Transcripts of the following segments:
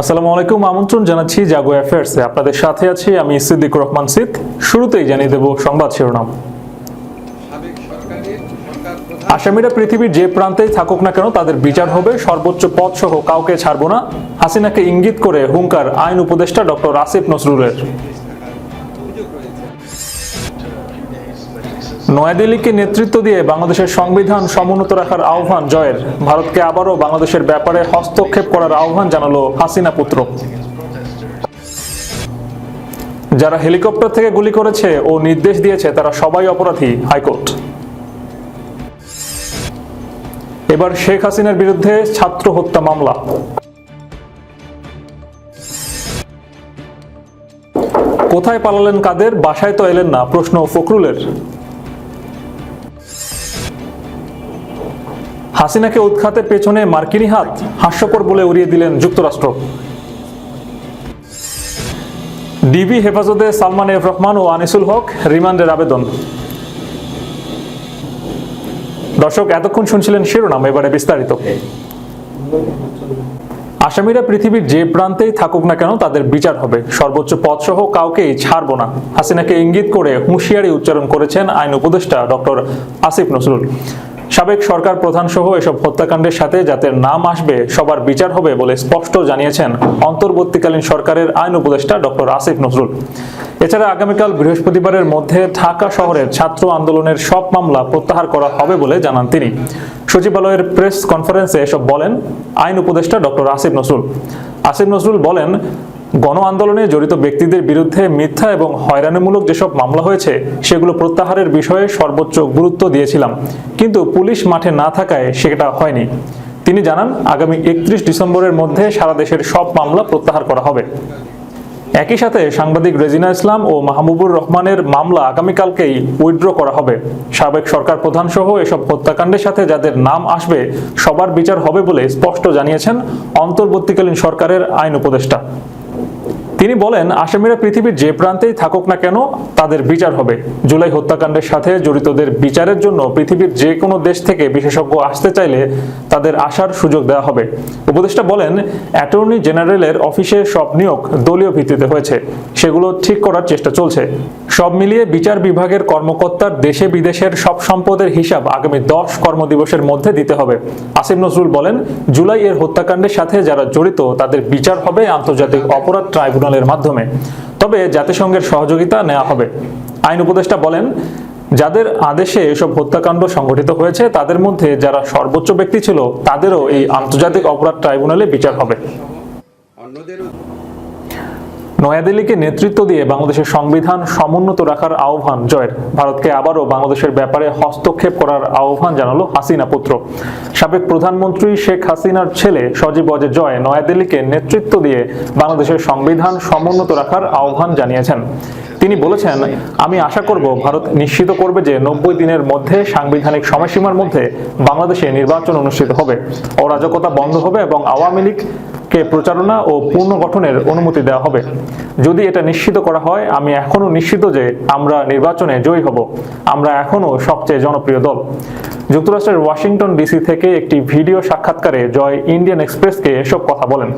আসসালামু আলাইকুম, আমন্ত্রণ জানাচ্ছি জাগো অ্যাফেয়ার্সে। আপনাদের সাথে আছি আমি সিদ্দিক রহমান সিদ শুরুতেই জানিয়ে দেব সংবাদ শিরোনাম। আসামিরা পৃথিবীর যে প্রান্তেই থাকুক না কেন তাদের বিচার হবে। সর্বোচ্চ পদ সহ কাউকে ছাড়বো না। হাসিনাকে ইঙ্গিত করে হুঙ্কার আইন উপদেষ্টা ডক্টর আসিফ নজরুলের। নয়াদিল্লিকে নেতৃত্ব দিয়ে বাংলাদেশের সংবিধান সমুন্নত রাখার আহ্বান জয়ের। ভারতকে আবারও বাংলাদেশের ব্যাপারে হস্তক্ষেপ করার আহ্বান জানালো হাসিনা পুত্র। যারা হেলিকপ্টার থেকে গুলি করেছে ও নির্দেশ দিয়েছে, তারা সবাই অপরাধী, হাইকোর্ট। এবার শেখ হাসিনার বিরুদ্ধে ছাত্র হত্যা মামলা। কোথায় পালালেন কাদের, বাসায় তো এলেন না, প্রশ্ন ফখরুলের। হাসিনাকে উৎখাতে পেছনে মার্কিনী হাত হাস্যকর বলে উড়িয়ে দিলেন যুক্তরাষ্ট্র। ডিবি হেফাজতে সালমান এফ রহমান ও আনিসুল হক রিমান্ডের আবেদন। দর্শক, এতক্ষণ শুনছিলেন শিরোনাম, এবারে বিস্তারিত। আসামিরা পৃথিবীর যে প্রান্তেই থাকুক না কেন তাদের বিচার হবে। সর্বোচ্চ পদ সহ কাউকেই ছাড়ব না। হাসিনাকে ইঙ্গিত করে হুঁশিয়ারি উচ্চারণ করেছেন আইন উপদেষ্টা ডক্টর আসিফ নজরুল। সাবেক সরকার প্রধান সহ এসব হত্যাকাণ্ডের সাথে যাদের নাম আসবে, সবার বিচার হবে বলে স্পষ্ট জানিয়েছেন অন্তর্বর্তীকালীন সরকারের আইন উপদেষ্টা ডক্টর আসিফ নজরুল। এছাড়া আগামীকাল বৃহস্পতিবারের মধ্যে ঢাকা শহরের ছাত্র আন্দোলনের সব মামলা প্রত্যাহার করা হবে বলে জানান তিনি। সচিবালয়ের প্রেস কনফারেন্সে এসব বলেন আইন উপদেষ্টা ডক্টর আসিফ নজরুল। আসিফ নজরুল বলেন গণ আন্দোলনে জড়িত ব্যক্তিদের বিরুদ্ধে মিথ্যা এবং হয়রানিমূলক যেসব মামলা হয়েছে, সেগুলো প্রত্যাহারের বিষয়ে সর্বোচ্চ গুরুত্ব দিয়েছিলাম। কিন্তু পুলিশ মাঠে না থাকায় সেটা হয়নি। তিনি জানান, আগামী একত্রিশ ডিসেম্বরের মধ্যে সারা দেশের সব মামলা প্রত্যাহার করা হবে। একই সাথে সাংবাদিক রেজিনা ইসলাম ও মাহবুবুর রহমানের মামলা আগামীকালকেই উইথড্র করা হবে। সাবেক সরকার প্রধান সহ এসব হত্যাকাণ্ডের সাথে যাদের নাম আসবে, সবার বিচার হবে বলে স্পষ্ট জানিয়েছেন অন্তর্বর্তীকালীন সরকারের আইন উপদেষ্টা। তিনি বলেন, আসামিরা পৃথিবীর যে প্রান্তেই থাকুক না কেন, তাদের বিচার হবে। জুলাই হত্যাকাণ্ডের সাথে জড়িতদের বিচারের জন্য পৃথিবীর যে কোনো দেশ থেকে বিশেষজ্ঞ আসতে চাইলে তাদের আসার সুযোগ দেওয়া হবে। উপদেষ্টা বলেন, অ্যাটর্নি জেনারেলের অফিসে সব নিয়োগ দলীয় ভিত্তিতে হয়েছে। সেগুলো ঠিক করার চেষ্টা চলছে। সব মিলিয়ে বিচার বিভাগের কর্মকর্তার দেশে বিদেশের সব সম্পদের হিসাব আগামী দশ কর্মদিবসের মধ্যে দিতে হবে। আসিম নজরুল বলেন, জুলাই এর হত্যাকাণ্ডের সাথে যারা জড়িত, তাদের বিচার হবে আন্তর্জাতিক অপরাধ ট্রাইব্যুনালের মাধ্যমে। তবে জাতিসংঘের সহযোগিতা নেওয়া হবে। আইন উপদেষ্টা বলেন, যাদের আদেশে এসব হত্যাকাণ্ড সংঘটিত হয়েছে, তাদের মধ্যে যারা সর্বোচ্চ ব্যক্তি ছিল, তাদেরও এই আন্তর্জাতিক অপরাধ ট্রাইব্যুনালে বিচার হবে। নয়াদিল্লিকে নেতৃত্ব দিয়ে বাংলাদেশের সংবিধান সমুন্নত রাখার আহ্বান জয়ের। ভারতকে আবারও বাংলাদেশের ব্যাপারে হস্তক্ষেপ করার আহ্বান জানালো হাসিনা পুত্র। সাবেক প্রধানমন্ত্রী শেখ হাসিনার ছেলে সজীব অজে জয় নয়াদিল্লিকে নেতৃত্ব দিয়ে বাংলাদেশের সংবিধান সমুন্নত রাখার আহ্বান জানিয়েছেন। তিনি বলেছেন, আমি আশা করব ভারত নিশ্চিত করবে যে নব্বই দিনের মধ্যে সাংবিধানিক সময়সীমার মধ্যে বাংলাদেশে নির্বাচন অনুষ্ঠিত হবে। অরাজকতা বন্ধ হবে এবং আওয়ামী লীগ কে প্রচারণা ও পুনর্গঠনের অনুমতি দেওয়া হবে। যদি এটা নিশ্চিত করা হয়, আমি এখনও নিশ্চিত যে আমরা নির্বাচনে জয়ী হব। আমরা এখনও সবচেয়ে জনপ্রিয় দল। যুক্তরাষ্ট্রের ওয়াশিংটন ডিসি থেকে একটি ভিডিও সাক্ষাৎকারে জয় ইন্ডিয়ান এক্সপ্রেসকে এসব কথা বলেন।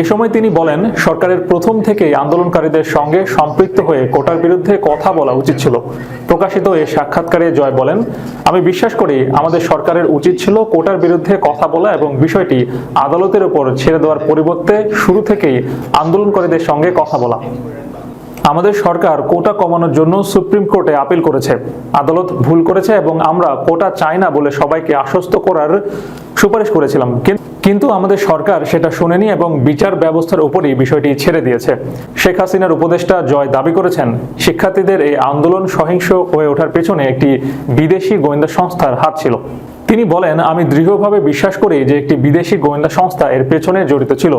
এ সময় তিনি বলেন, সরকারের প্রথম থেকেই আন্দোলনকারীদের সঙ্গে সম্পৃক্ত হয়ে কোটার বিরুদ্ধে কথা বলা উচিত ছিল। প্রকাশিত এই সাক্ষাৎকারে জয় বলেন, আমি বিশ্বাস করি আমাদের সরকারের উচিত ছিল কোটার বিরুদ্ধে কথা বলা এবং বিষয়টি আদালতের ওপর ছেড়ে দেওয়ার পরিবর্তে শুরু থেকেই আন্দোলনকারীদের সঙ্গে কথা বলা। আমাদের সরকার কোটা কমানোর জন্য সুপ্রিম কোর্টে আপিল করেছে। আদালত ভুল করেছে এবং আমরা কোটা চাই না বলে সবাইকে আশ্বস্ত করার সুপারিশ করেছিলাম। কিন্তু আমাদের সরকার সেটা শুনেনি এবং বিচার ব্যবস্থার উপরই বিষয়টি ছেড়ে দিয়েছে। শেখ হাসিনার উপদেষ্টা জয় দাবি করেছেন, শিক্ষার্থীদের এই আন্দোলন সহিংস হয়ে ওঠার পেছনে একটি বিদেশি গোয়েন্দা সংস্থার হাত ছিল। তিনি বলেন, আমি দৃঢ়ভাবে বিশ্বাস করি যে একটি বিদেশি গোয়েন্দা সংস্থা এর পেছনে জড়িত ছিল,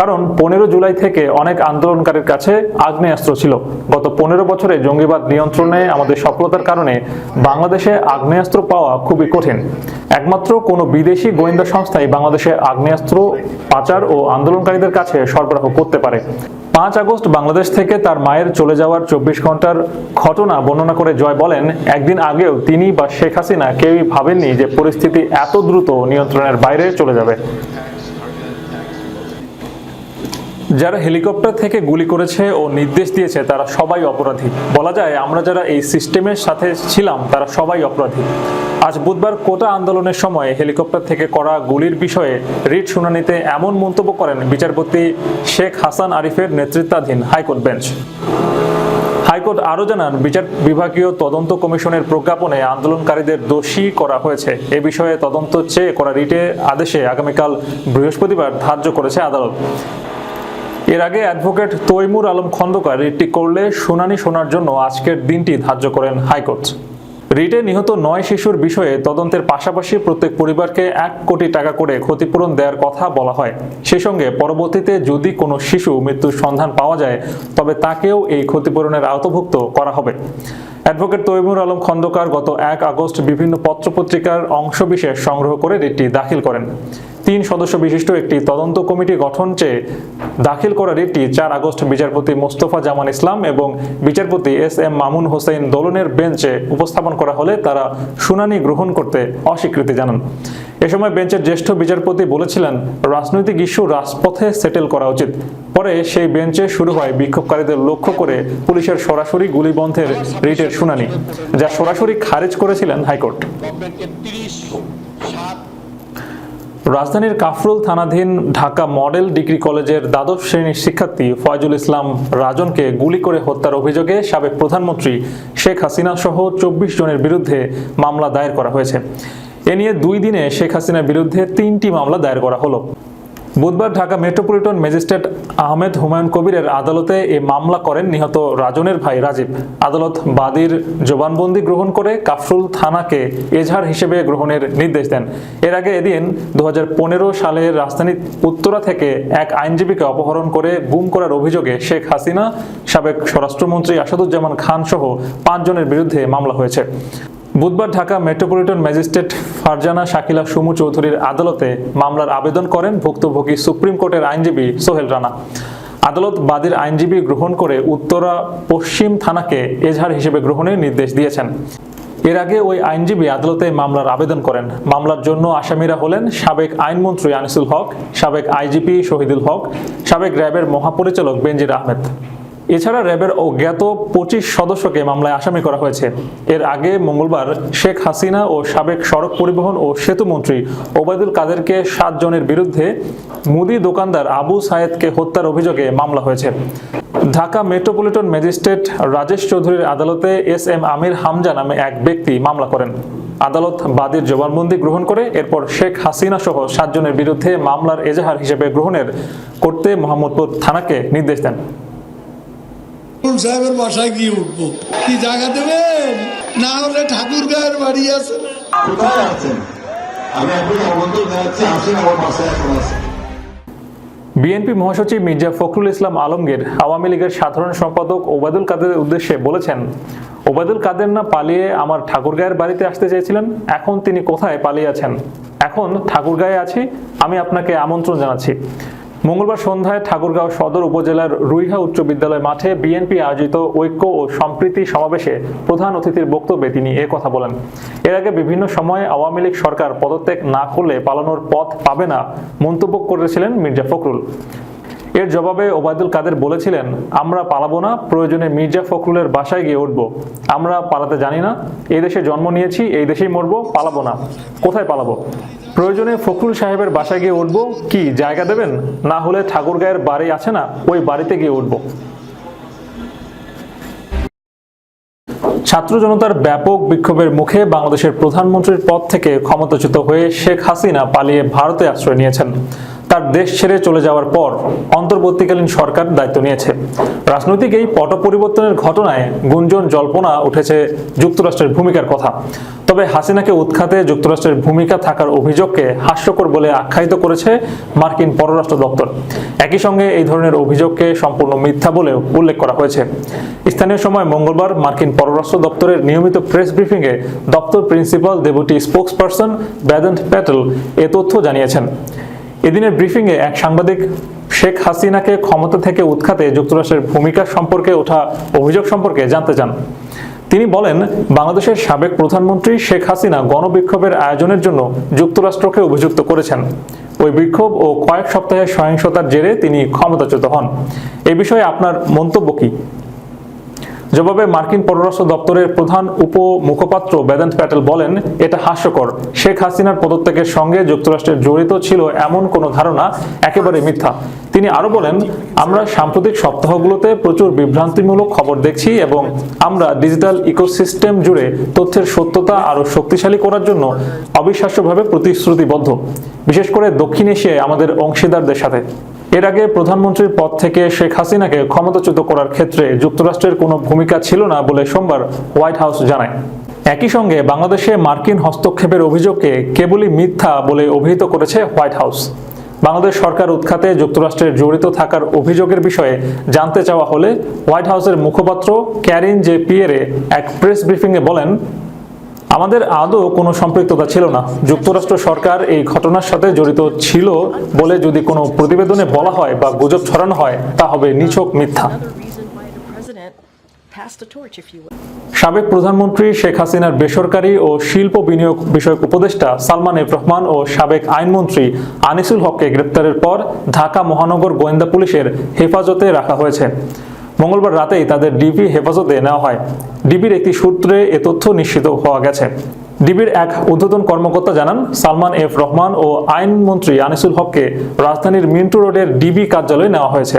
কারণ পনেরো জুলাই থেকে অনেক আন্দোলনকারীর কাছে আগ্নেয়াস্ত্র ছিল। গত পনেরো বছরে জঙ্গিবাদ নিয়ন্ত্রণে আমাদের সফলতার কারণে বাংলাদেশে আগ্নেয়াস্ত্র পাওয়া খুবই কঠিন। একমাত্র কোনো বিদেশি গোয়েন্দা সংস্থাই বাংলাদেশে আগ্নেয়াস্ত্র পাচার ও আন্দোলনকারীদের কাছে সরবরাহ করতে পারে। পাঁচ আগস্ট বাংলাদেশ থেকে তার মায়ের চলে যাওয়ার চব্বিশ ঘণ্টার ঘটনা বর্ণনা করে জয় বলেন, একদিন আগেও তিনি বা শেখ হাসিনা কেউই ভাবেননি যে পরিস্থিতি এত দ্রুত নিয়ন্ত্রণের বাইরে চলে যাবে। যারা হেলিকপ্টার থেকে গুলি করেছে ও নির্দেশ দিয়েছে, তারা সবাই অপরাধী। বলা যায়, আমরা যারা এই সিস্টেমের সাথে ছিলাম, তারা সবাই অপরাধী। আজ বুধবার কোটা আন্দোলনের সময় হেলিকপ্টার থেকে করা গুলির বিষয়ে রিট শুনানিতে এমন মন্তব্য করেন বিচারপতি শেখ হাসান আরিফের নেতৃত্বাধীন হাইকোর্ট বেঞ্চ। হাইকোর্ট আরও জানান, বিচার বিভাগীয় তদন্ত কমিশনের প্রজ্ঞাপনে আন্দোলনকারীদের দোষী করা হয়েছে। এ বিষয়ে তদন্ত চেয়ে করা রিটে আদেশে আগামীকাল বৃহস্পতিবার ধার্য করেছে আদালত। এর আগে অ্যাডভোকেট তৈমুর আলম খন্দকার রিটটি করলে শুনানি শোনার জন্য আজকের দিনটি ধার্য করেন হাইকোর্ট। রিটে নিহত নয় শিশুর বিষয়ে তদন্তের পাশাপাশি প্রত্যেক পরিবারকে এক কোটি টাকা করে ক্ষতিপূরণ দেওয়ার কথা বলা হয়। সেই সঙ্গে পরবর্তীতে যদি কোনো শিশু মৃত্যুর সন্ধান পাওয়া যায়, তবে তাকেও এই ক্ষতিপূরণের আওতাভুক্ত করা হবে। অ্যাডভোকেট তৈমুর আলম খন্দকার গত এক আগস্ট বিভিন্ন পত্রপত্রিকার অংশবিশেষ সংগ্রহ করে রিটটি দাখিল করেন। তিন সদস্য বিশিষ্ট একটি তদন্ত কমিটি গঠন চেয়ে দাখিল করা রিটটি চার আগস্ট বিচারপতি মোস্তফা জামান ইসলাম এবং বিচারপতি এস এম মামুন হোসেন দোলনের বেঞ্চে উপস্থাপন করা হলে তারা শুনানি গ্রহণ করতে অস্বীকৃতি জানান। এ সময় বেঞ্চের জ্যেষ্ঠ বিচারপতি বলেছিলেন, রাজনৈতিক ইস্যু রাজপথে সেটেল করা উচিত। পরে সেই বেঞ্চে শুরু হয় বিক্ষোভকারীদের লক্ষ্য করে পুলিশের সরাসরি গুলিবন্ধের রিটের শুনানি, যা সরাসরি খারিজ করেছিলেন হাইকোর্ট। রাজধানীর কাফরুল থানাধীন ঢাকা মডেল ডিগ্রি কলেজের দ্বাদশ শ্রেণির শিক্ষার্থী ফয়জুল ইসলাম রাজনকে গুলি করে হত্যার অভিযোগে সাবেক প্রধানমন্ত্রী শেখ হাসিনা সহ চব্বিশ জনের বিরুদ্ধে মামলা দায়ের করা হয়েছে। এ নিয়ে দুই দিনে শেখ হাসিনার বিরুদ্ধে তিনটি মামলা দায়ের করা হলো। বুধবার ঢাকা মেট্রোপলিটন ম্যাজিস্ট্রেট আহমেদ হুমায়ুন কবিরের আদালতে এ মামলা করেন নিহত রাজনের ভাই রাজীব। আদালত বাদীর জবানবন্দি গ্রহণ করে কাফরুল থানাকে এজাহার হিসেবে গ্রহণের নির্দেশ দেন। এর আগে এদিন দু সালের রাজধানীর উত্তরা থেকে এক আইনজীবীকে অপহরণ করে গুম করার অভিযোগে শেখ হাসিনা, সাবেক স্বরাষ্ট্রমন্ত্রী আসাদুজ্জামান খান সহ পাঁচজনের বিরুদ্ধে মামলা হয়েছে। বুধবার ঢাকা মেট্রোপলিটন ম্যাজিস্ট্রেট ফারজানা শাকিলা সুমু চৌধুরীর আদালতে মামলার আবেদন করেন ভুক্তভোগী সুপ্রিম কোর্টের আইনজীবী সোহেল রানা। আদালত বাদীর আইনজীবী গ্রহণ করে উত্তরা পশ্চিম থানাকে এজাহার হিসেবে গ্রহণের নির্দেশ দিয়েছেন। এর আগে ওই আইনজীবী আদালতে মামলার আবেদন করেন। মামলার জন্য আসামিরা হলেন সাবেক আইনমন্ত্রী আনিসুল হক, সাবেক আইজিপি শহীদুল হক, সাবেক র্যাবের মহাপরিচালক বেনজির আহমেদ। এছাড়া র্যাবের অজ্ঞাত পঁচিশ সদস্যকে মামলায় আসামি করা হয়েছে। এর আগে মঙ্গলবার শেখ হাসিনা ও সাবেক সড়ক পরিবহন ও সেতু মন্ত্রী ওবায়দুল কাদেরকে সাত জনের বিরুদ্ধে মুদি দোকানদার আবু সায়েদকে হত্যার অভিযোগে মামলা হয়েছে। ঢাকা মেট্রোপলিটন ম্যাজিস্ট্রেট রাজেশ চৌধুরীর আদালতে এস এম আমির হামজা নামে এক ব্যক্তি মামলা করেন। আদালত বাদীর জবানবন্দি গ্রহণ করে এরপর শেখ হাসিনা সহ সাতজনের বিরুদ্ধে মামলার এজাহার হিসেবে গ্রহণের করতে মোহাম্মদপুর থানাকে নির্দেশ দেন। সাহেবের বাসায় গিয়ে উঠবো। কি জায়গা দেবেন? না হলে ঠাকুর গায়ের বাড়ি আছে কোথায় আছেন? আমি এখন আমন্ত্রণ জানাচ্ছি আসেন আমার বাসায় এখন বিএনপি মহাসচিব মির্জা ফখরুল ইসলাম আলমগীর আওয়ামী লীগের সাধারণ সম্পাদক ওবায়দুল কাদেরের উদ্দেশ্যে বলেছেন ওবায়দুল কাদের না পালিয়ে আমার ঠাকুরগাঁয়ের বাড়িতে আসতে চেয়েছিলেন? এখন তিনি কোথায় পালিয়ে আছেন? এখন ঠাকুরগাঁয়ে আছি আমি আপনাকে আমন্ত্রণ জানাচ্ছি। মঙ্গলবার সন্ধ্যায় ঠাকুরগাঁও সদর উপজেলার রুইহা উচ্চ বিদ্যালয় মাঠে বিএনপি আয়োজিত ঐক্য ও সম্প্রীতি সমাবেশে প্রধান অতিথির বক্তব্যে তিনি এ কথা বলেন। এর আগে বিভিন্ন সময়ে আওয়ামী লীগ সরকার পদত্যাগ না করলে পালানোর পথ পাবে না মন্তব্য করেছিলেন মির্জা ফখরুল। এর জবাবে ওবায়দুল কাদের বলেছিলেন, আমরা পালাবো না, প্রয়োজনে মির্জা ফখরুলের বাসায় গিয়ে উঠবো। আমরা পালাতে জানি না, এই দেশে জন্ম নিয়েছি, এই দেশেই মরবো, পালাবো না। কোথায় পালাবো? প্রয়োজনে ফখরুল সাহেবের বাসায় গিয়ে উঠবো কি, জায়গা দেবেন? না হলে ঠাকুরগাঁয়ের বাড়ি আছে না, ওই বাড়িতে গিয়ে উঠবো। ছাত্র জনতার ব্যাপক বিক্ষোভের মুখে বাংলাদেশের প্রধানমন্ত্রীর পদ থেকে ক্ষমতাচ্যুত হয়ে শেখ হাসিনা পালিয়ে ভারতে আশ্রয় নিয়েছেন। তার দেশ ছেড়ে চলে যাওয়ার পর অন্তর্বর্তীকালীন সরকার দায়িত্ব নিয়েছে। রাজনৈতিক এই পট পরিবর্তনের ঘটনায় গুঞ্জন, জল্পনা উঠেছে যুক্তরাষ্ট্রের ভূমিকার কথা। তবে হাসিনাকে উৎখাতে যুক্তরাষ্ট্রের ভূমিকা থাকার অভিযোগকে হাস্যকর বলে আখ্যায়িত করেছে মার্কিন পররাষ্ট্র দপ্তর। একই সঙ্গে এই ধরনের অভিযোগকে সম্পূর্ণ মিথ্যা বলে উল্লেখ করা হয়েছে। স্থানীয় সময় মঙ্গলবার মার্কিন পররাষ্ট্র দপ্তরের নিয়মিত প্রেস ব্রিফিংয়ে দপ্তর principal, deputy spokesperson Vedant Patel এ তথ্য জানিয়েছেন। এদিনের ব্রিফিংয়ে এক সাংবাদিক শেখ হাসিনাকে ক্ষমতা থেকে উৎখাতে যুক্তরাষ্ট্রের ভূমিকা সম্পর্কে ওঠা অভিযোগ সম্পর্কে জানতে চান। তিনি বলেন, বাংলাদেশের সাবেক প্রধানমন্ত্রী শেখ হাসিনা গণবিক্ষোভের আয়োজনের জন্য যুক্তরাষ্ট্রকে অভিযুক্ত করেছেন। ওই বিক্ষোভ ও কয়েক সপ্তাহের সহিংসতার জেরে তিনি ক্ষমতাচ্যুত হন। এ বিষয়ে আপনার মন্তব্য কি? জবাবে মার্কিন পররাষ্ট্র দপ্তরের প্রধান উপ মুখপাত্র বেদান্ত প্যাটেল বলেন, এটা হাস্যকর। শেখ হাসিনার পদত্যাগের সঙ্গে যুক্তরাষ্ট্রের জড়িত ছিল এমন কোনো ধারণা একেবারে মিথ্যা। তিনি আরও বলেন, আমরা সাম্প্রতিক সপ্তাহগুলোতে প্রচুর বিভ্রান্তিমূলক খবর দেখছি এবং আমরা ডিজিটাল ইকোসিস্টেম জুড়ে তথ্যের সত্যতা আরও শক্তিশালী করার জন্য অবিশ্বাস্যভাবে প্রতিশ্রুতিবদ্ধ। বিশেষ করে দক্ষিণ এশিয়ায় আমাদের অংশীদারদের সাথে। এর আগে প্রধানমন্ত্রীর পদ থেকে শেখ হাসিনাকে ক্ষমতাচ্যুত করার ক্ষেত্রে যুক্তরাষ্ট্রের কোনো ভূমিকা ছিল না বলে সোমবার হোয়াইট হাউস জানায়। একই সঙ্গে বাংলাদেশে মার্কিন হস্তক্ষেপের অভিযোগকে কেবলই মিথ্যা বলে অভিহিত করেছে হোয়াইট হাউস। বাংলাদেশ সরকার উৎখাতে যুক্তরাষ্ট্রের জড়িত থাকার অভিযোগের বিষয়ে জানতে চাওয়া হলে হোয়াইট হাউসের মুখপাত্র ক্যারিন জে পিয়েরে এক প্রেস ব্রিফিংয়ে বলেন আমাদের আদৌ কোনো সম্পৃক্ততা ছিল না। যুক্তরাষ্ট্র সরকার এই ঘটনার সাথে জড়িত ছিল বলে যদি কোনো প্রতিবেদনে বলা হয় বা গুজব ছড়ানো হয় তা হবে নিছক মিথ্যা. সাবেক প্রধানমন্ত্রী শেখ হাসিনার বেসরকারি ও শিল্প বিনিয়োগ বিষয়ক উপদেষ্টা সালমান এফ রহমান ও সাবেক আইনমন্ত্রী আনিসুল হককে গ্রেপ্তারের পর ঢাকা মহানগর গোয়েন্দা পুলিশের হেফাজতে রাখা হয়েছে। মঙ্গলবার রাতেই তাদের ডিবি হেফাজতে নেওয়া হয়। ডিবির একটি সূত্রে এ তথ্য নিশ্চিত হওয়া গেছে। ডিবির এক ঊর্ধ্বতন কর্মকর্তা জানান, সালমান এফ রহমান ও আইনমন্ত্রী আনিসুল হককে রাজধানীর মিন্টু রোডের ডিবি কার্যালয়ে নেওয়া হয়েছে।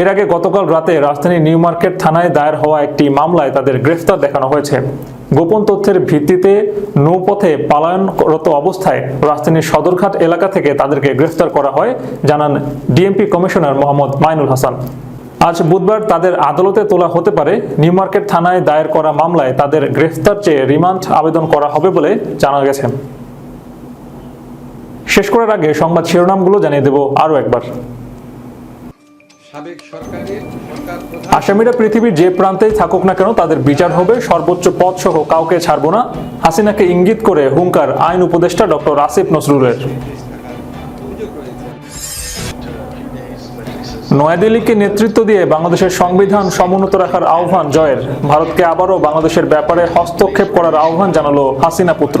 এর আগে গতকাল রাতে রাজধানীর নিউ মার্কেট থানায় দায়ের হওয়া একটি মামলায় তাদের গ্রেফতার দেখানো হয়েছে। গোপন তথ্যের ভিত্তিতে নৌপথে পালায়নরত অবস্থায় রাজধানীর সদরঘাট এলাকা থেকে তাদেরকে গ্রেফতার করা হয়, জানান ডিএমপি কমিশনার মোহাম্মদ মাইনুল হাসান। আজ বুধবার তাদের আদালতে তোলা হতে পারে নিউ মার্কেট থানায় দায়ের করা মামলায় তাদের গ্রেফতার চেয়ে রিমান্ড আবেদন করা হবে বলে জানা গেছে। শেষ করার আগে সংবাদ শিরোনামগুলো জানিয়ে দেব আরও একবার। আসামিরা পৃথিবীর যে প্রান্তেই থাকুক না কেন তাদের বিচার হবে সর্বোচ্চ পদ সহ কাউকে ছাড়বো না। হাসিনাকে ইঙ্গিত করে হুঙ্কার আইন উপদেষ্টা ডক্টর আসিফ নজরুলের। নয়াদিল্লিকে নেতৃত্ব দিয়ে বাংলাদেশের সংবিধান সমুন্নত রাখার আহ্বান জয়ের। ভারতকে আবারও বাংলাদেশের ব্যাপারে হস্তক্ষেপ করার আহ্বান জানালো হাসিনা পুত্র।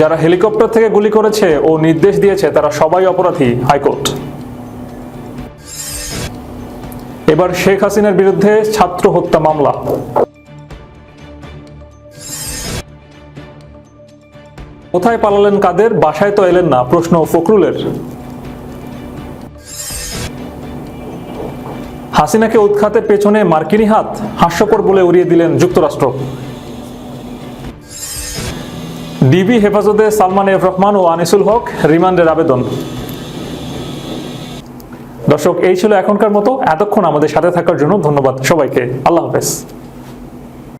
যারা হেলিকপ্টার থেকে গুলি করেছে ও নির্দেশ দিয়েছে, তারা সবাই অপরাধী, হাইকোর্ট। এবার শেখ হাসিনার বিরুদ্ধে ছাত্র হত্যা মামলা। কোথায় পালালেন কাদের, বাসায় তো এলেন না, প্রশ্ন ফখরুলের। হাসিনাকে উৎখাতে পেছনে মার্কিনি হাত হাস্যকর বলে উড়িয়ে দিলেন যুক্তরাষ্ট্র। ডিবি হেফাজতে সালমান এফ রহমান ও আনিসুল হক রিমান্ডের আবেদন। দর্শক, এই ছিল এখনকার মতো। এতক্ষণ আমাদের সাথে থাকার জন্য ধন্যবাদ সবাইকে। আল্লাহ হাফেজ।